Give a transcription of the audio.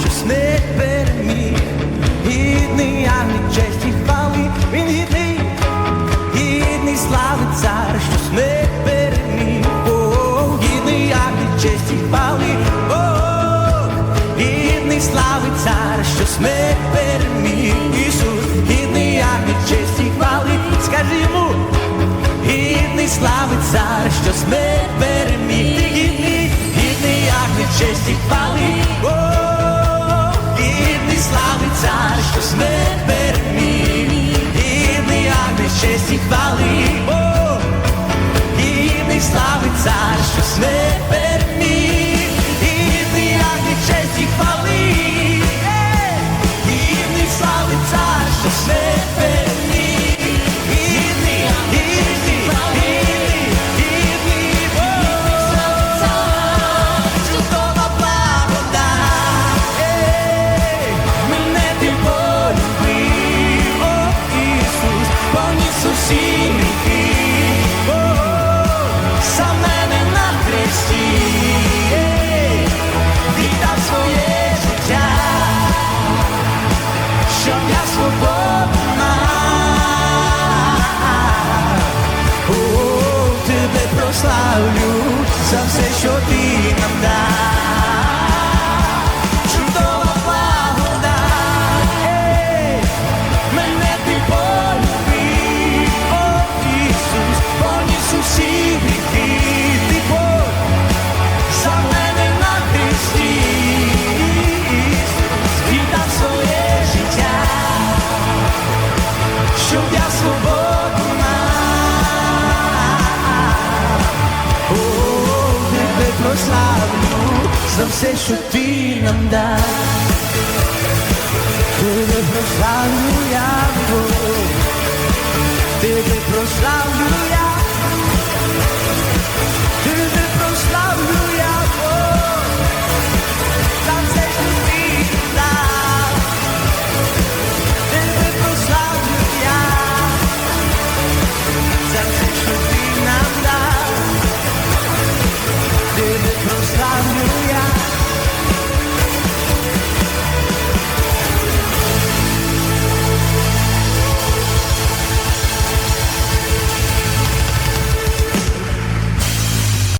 щось не переміг, гідний, я не честь і хвали, він гідний, гідний слави цар, щось не переміг, О, гідний, я не честь і хвали, Бог, гідний слави цар, щось не переміг, Ісус, гідний, я не честь і хвали, скажи йому, гідний слави цар, щось не переміг. честі хвали, Бо, гідний славиться, що сне. some say shorty за все, що ти нам дав, тебе прославлю я, Бог, тебе прославлю.